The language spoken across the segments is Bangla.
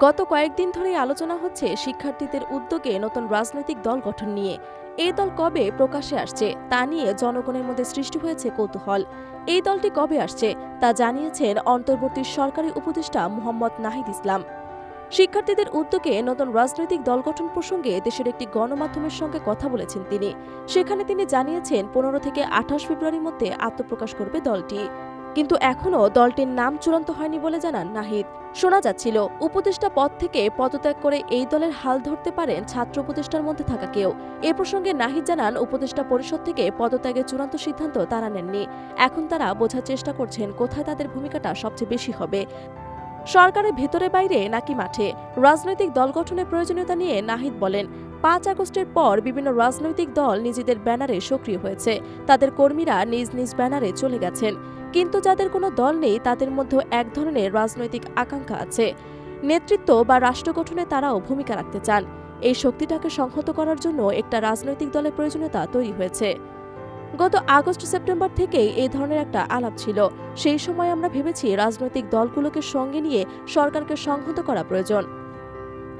গত কয়েকদিন ধরেই আলোচনা হচ্ছে শিক্ষার্থীদের উদ্যোগে নতুন রাজনৈতিক দল গঠন নিয়ে। এই দল কবে প্রকাশ্যে আসছে, তা নিয়ে জনগণের মধ্যে সৃষ্টি হয়েছে কৌতূহল। এই দলটি কবে আসছে, তা জানিয়েছেন অন্তর্বর্তী সরকারি উপদেষ্টা মোহাম্মদ নাহিদ ইসলাম। শিক্ষার্থীদের উদ্যোগে নতুন রাজনৈতিক দল গঠন প্রসঙ্গে দেশের একটি গণমাধ্যমের সঙ্গে কথা বলেছেন তিনি। সেখানে তিনি জানিয়েছেন, পনেরো থেকে আঠাশ ফেব্রুয়ারির মধ্যে আত্মপ্রকাশ করবে দলটি। কিন্তু এখনও দলটির নাম চূড়ান্ত হয়নি বলে জানান নাহিদ। শোনা যাচ্ছিল, উপদেষ্টা পদ থেকে পদত্যাগ করে এই দলের হাল ধরতে পারেন ছাত্র উপদেষ্টার মধ্যে থাকা কেউ। এ প্রসঙ্গে নাহিদ জানান, উপদেষ্টা পরিষদ থেকে পদত্যাগের চূড়ান্ত সিদ্ধান্ত তারা নেননি। এখন তারা বোঝার চেষ্টা করছেন কোথায় তাদের ভূমিকাটা সবচেয়ে বেশি হবে। সরকারের ভেতরে বাইরে নাকি মাঠে? রাজনৈতিক দল গঠনের প্রয়োজনীয়তা নিয়ে নাহিদ বলেন, পাঁচ আগস্টের পর বিভিন্ন রাজনৈতিক দল নিজেদের ব্যানারে সক্রিয় হয়েছে। তাদের কর্মীরা নিজ নিজ ব্যানারে চলে গেছেন। কিন্তু যাদের কোনো দল নেই, তাদের মধ্যে এক ধরনের রাজনৈতিক আকাঙ্ক্ষা আছে। নেতৃত্ব বা রাষ্ট্র গঠনে তারাও ভূমিকা রাখতে চান। এই শক্তিটাকে সংহত করার জন্য একটা রাজনৈতিক দলের প্রয়োজনীয়তা তৈরি হয়েছে। গত আগস্ট সেপ্টেম্বর থেকেই এই ধরনের একটা আলাপ ছিল। সেই সময় আমরা ভেবেছি রাজনৈতিক দলগুলোকে সঙ্গে নিয়ে সরকারকে সংহত করা প্রয়োজন।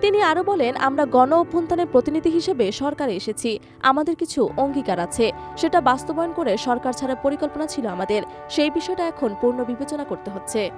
তিনি আরও বলেন, আমরা গণ অভ্যন্তরের প্রতিনিধি হিসেবে সরকারে এসেছি। আমাদের কিছু অঙ্গীকার আছে। সেটা বাস্তবায়ন করে সরকার ছাড়া পরিকল্পনা ছিল আমাদের। সেই বিষয়টা এখন পূর্ণ বিবেচনা করতে হচ্ছে।